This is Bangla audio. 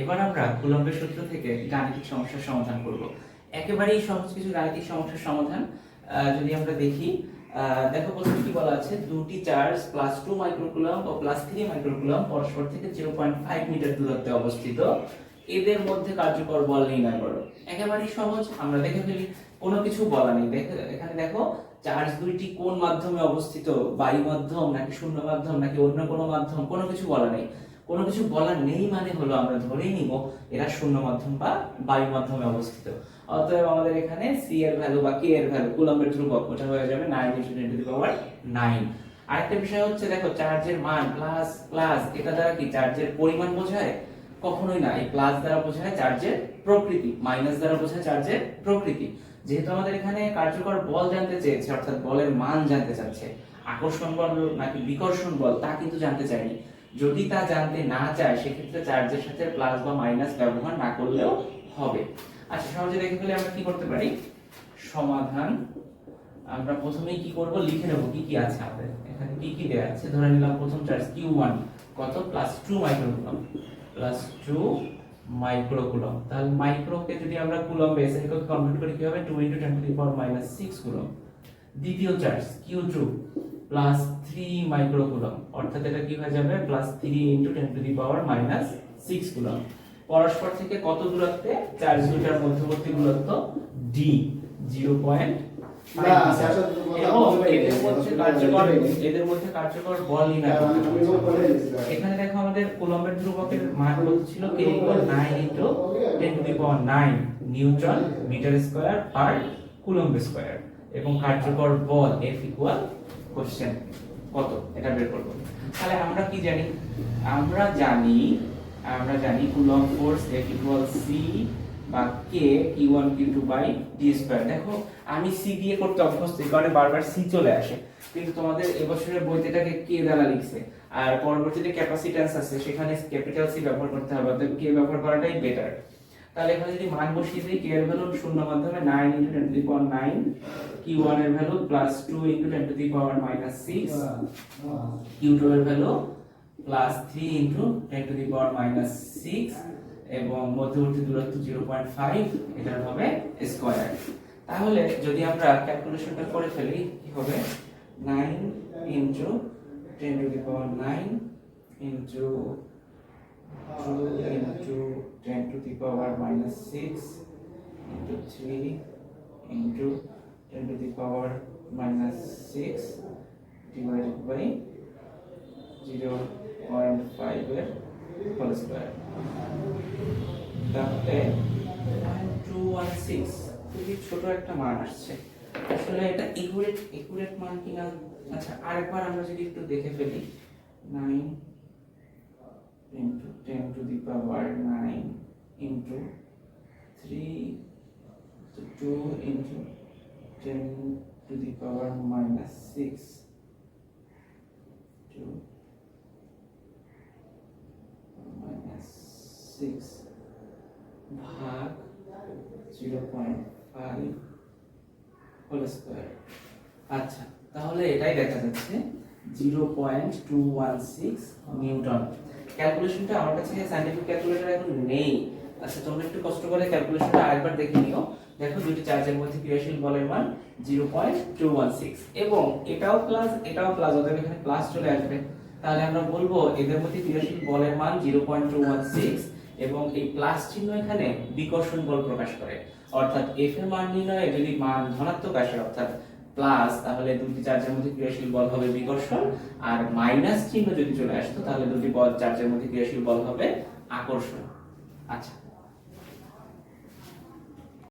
এবার আমরা কুলম্বের সূত্র থেকে গাণিতিক সমস্যার সমাধান করব। একেবারেই সহজ কিছু গাণিতিক সমস্যার সমাধান যদি আমরা দেখি দেখো প্রথমে কি বলা আছে? দুটি চার্জ প্লাস টু মাইক্রোকুলাম ও প্লাস থ্রি মাইক্রোকুলাম পরস্পর থেকে জিরো পয়েন্ট ফাইভ মিটার দূরত্বে অবস্থিত। এদের মধ্যে কার্যকর বল নির্ণয় করো। একেবারেই সহজ, আমরা দেখে ফেলি। কোনো কিছু বলা নেই। দেখো, এখানে দেখো, চার্জ দুইটি কোন মাধ্যমে অবস্থিত? বায়ু মাধ্যম নাকি শূন্য মাধ্যম নাকি অন্য কোনো মাধ্যম? কোনো কিছু বলা নেই। কোনো কিছু বলা নেই মানে হলো আমরা ধরেই নিব এরা শূন্য মাধ্যম বা বায়ু মাধ্যমে অবস্থিত। অতএব আমাদের এখানে সি এর ভ্যালু বা কে এর ভ্যালু কুলম্বের ধ্রুবক ওটা হয়ে যাবে nine into ten to the power nine আরেকটা বিষয় হচ্ছে, দেখো চার্জের মান প্লাস প্লাস এটা দ্বারা কি চার্জের পরিমাণ বোঝায়? কখনোই না, এই প্লাস দ্বারা বোঝায় চার্জের প্রকৃতি মাইনাস দ্বারা বোঝায় চার্জের প্রকৃতি। যেহেতু আমাদের এখানে কার্যকর বল জানতে চেয়েছে, অর্থাৎ বলের মান জানতে চাচ্ছে, আকর্ষণ বল নাকি বিকর্ষণ বল, তা কিন্তু জানতে চাইনি। যদি তা জানতে না চায়, সেক্ষেত্রে চার্জের সাথে প্লাস বা মাইনাস ব্যবহার না করলেও হবে। আচ্ছা সহজে দেখে ফেলে আমরা কি করতে পারি? সমাধান, আমরা প্রথমেই কি করব? লিখে নেব কি কি আছে আমাদের। এখানে কি কি দেওয়া আছে? ধরে নিলাম প্রথম চার্জ Q1 কত? প্লাস 2 মাইক্রোকুলম প্লাস 2 মাইক্রোকুলম তাহলে মাইক্রোকে যদি আমরা কুলম বেস এককে কনভার্ট করি, কি হবে? 2 into 10 to the power minus 6 coulomb দ্বিতীয় চার্জ Q2 প্লাস 3 মাইক্রোকুলম অর্থাৎ এটা কি হয়ে যাবে plus 3 into 10 to the power minus 6 coulomb পরস্পর থেকে কত দূরত্বে চার্জ দুটার মধ্যবর্তী দূরত্ব d 0. না, আচ্ছা, কথা এবং বলবে না। এদের মধ্যে কার্যকর এদের মধ্যে বল নির্ণয় করতে আমি হবে। বলে দিয়েছিলাম। এখানে দেখো আমাদের কুলম্বের ধ্রুবকের মান কত ছিল k equal 9 into 10 to the power 9 newton meter square per coulomb square এবং কার্যকর বল F ইকুয়াল কোশ্চেন কত? এটা বের করব। তাহলে আমরা কি জানি? আমরা জানি আমরা জানি coulomb force F equal c বা k q1 q2 by d square দেখো, আমি c দিয়ে করতে অভ্যস্ত, এই কারণে বারবার সি চলে আসে। কিন্তু তোমাদের এবছরের বইতে এটাকে কে দ্বারা লিখছে। আর পরবর্তীতে ক্যাপাসিট্যান্স আছে, সেখানে ক্যাপিটাল সি ব্যবহার করতে হবে অর্থাৎ কে ব্যবহার করাটাই বেটার তাহলে এখানে যদি মান বসিয়ে দিই কে এর ভ্যালু শূন্য মাধ্যমে 9 into 10 to the power 9 q1 এর value plus 2 into 10 to the power minus 6 q2 এর value plus 3 into 10 to the power minus 6 এবং মধ্যবর্তী দূরত্ব 0.5 এটার হবে স্কয়ার তাহলে যদি আমরা ক্যালকুলেশনটা করে ফেলি, কি হবে? 9 into 10 to the power 9 into 2 into 10 to the power minus 6 into 3 into 10 to the power minus 6 divided by 0.5 এর হোল স্কয়ার তাহলে 216 খুবই ছোট একটা মান আসছে আসলে এটা একুরেট একুরেট মান কিনা আচ্ছা আরেকবার আমরা যদি একটু দেখে ফেলি 9 into 10 to the power 9 into 3 to 2 into 10 to the power minus 6 2 minus 6 ভাগ 0.5 হোল স্কয়ার আচ্ছা তাহলে এটাই দেখা যাচ্ছে 0.216 নিউটন ক্যালকুলেশনটা আমার কাছে সাইন্টিফিক ক্যালকুলেটর এখন নেই। আচ্ছা তোমরা একটু কষ্ট করে ক্যালকুলেশনটা আরেকবার দেখে নিও। দেখো দুটি চার্জের মধ্যে ক্রিয়াশীল বলের মান 0.216 এবং এটাও প্লাস এটাও প্লাস অতএব এখানে প্লাস চলে আসবে। তাহলে আমরা বলব, এদের মধ্যে ক্রিয়াশীল বলের মান 0.216 এবং এই প্লাস চিহ্ন এখানে বিকর্ষণ বল প্রকাশ করে। অর্থাৎ এফ এর মান নির্ণয়ে যদি মান ধনাত্মক আসে, অর্থাৎ প্লাস তাহলে দুটি চার্জের মধ্যে ক্রিয়াশীল বল হবে বিকর্ষণ, আর মাইনাস চিহ্ন যদি চলে আসতো তাহলে দুটি বল চার্জের মধ্যে ক্রিয়াশীল বল হবে আকর্ষণ। আচ্ছা